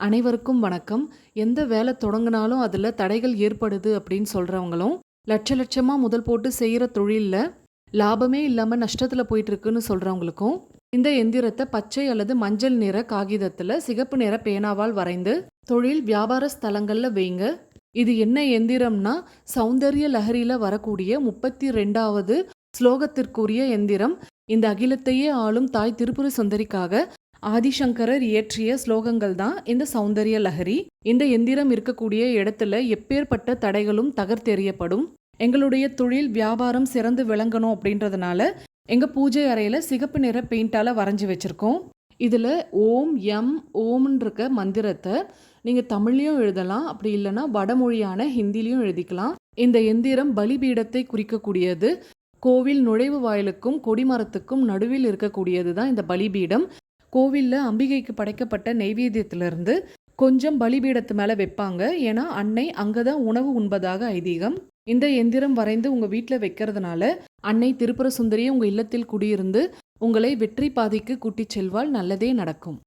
அனைவருக்கும் வணக்கம். எந்த வேலை தொடங்கினாலும் அதில் தடைகள் ஏற்படுது அப்படின்னு சொல்கிறவங்களும் லட்ச லட்சமாக முதல் போட்டு செய்கிற தொழிலில் லாபமே இல்லாமல் நஷ்டத்தில் போயிட்டுருக்குன்னு சொல்கிறவங்களுக்கும் இந்த எந்திரத்தை பச்சை அல்லது மஞ்சள் நிற காகிதத்தில் சிகப்பு நிற பேனாவால் வரைந்து தொழில் வியாபார ஸ்தலங்களில் வைங்க. இது என்ன எந்திரம்னா, சௌந்தரிய லஹரியில் வரக்கூடிய 32வது ஸ்லோகத்திற்குரிய எந்திரம். இந்த அகிலத்தையே ஆளும் தாய் திருப்புர சுந்தரிக்காக ஆதிசங்கரர் இயற்றிய ஸ்லோகங்கள் தான் இந்த சௌந்தரிய லஹரி. இந்த எந்திரம் இருக்கக்கூடிய இடத்துல எப்பேற்பட்ட தடைகளும் தகர்த்தெறியப்படும். எங்களுடைய தொழில் வியாபாரம் சிறந்து விளங்கணும் அப்படின்றதுனால, எங்க பூஜை அறையில சிகப்பு நிற பெயிண்டால வரைஞ்சி வச்சிருக்கோம். இதுல ஓம், எம் ஓம்ன்றிருக்க இருக்க மந்திரத்த நீங்க தமிழ்லயும் எழுதலாம். அப்படி இல்லைன்னா வடமொழியான ஹிந்திலையும் எழுதிக்கலாம். இந்த எந்திரம் பலிபீடத்தை குறிக்கக்கூடியது. கோவில் நுழைவு வாயிலுக்கும் கொடிமரத்துக்கும் நடுவில் இருக்கக்கூடியது தான் இந்த பலிபீடம். கோவிலில் அம்பிகைக்கு படைக்கப்பட்ட நெய்வேத்தியத்திலிருந்து கொஞ்சம் பலிபீடத்து மேலே வைப்பாங்க. ஏன்னா அன்னை அங்கே தான் உணவு உண்பதாக ஐதீகம். இந்த எந்திரம் வரைந்து உங்கள் வீட்டில் வைக்கிறதுனால, அன்னை திருப்புர சுந்தரியே உங்கள் இல்லத்தில் குடியிருந்து உங்களை வெற்றி பாதைக்கு கூட்டிச் செல்வால் நல்லதே நடக்கும்.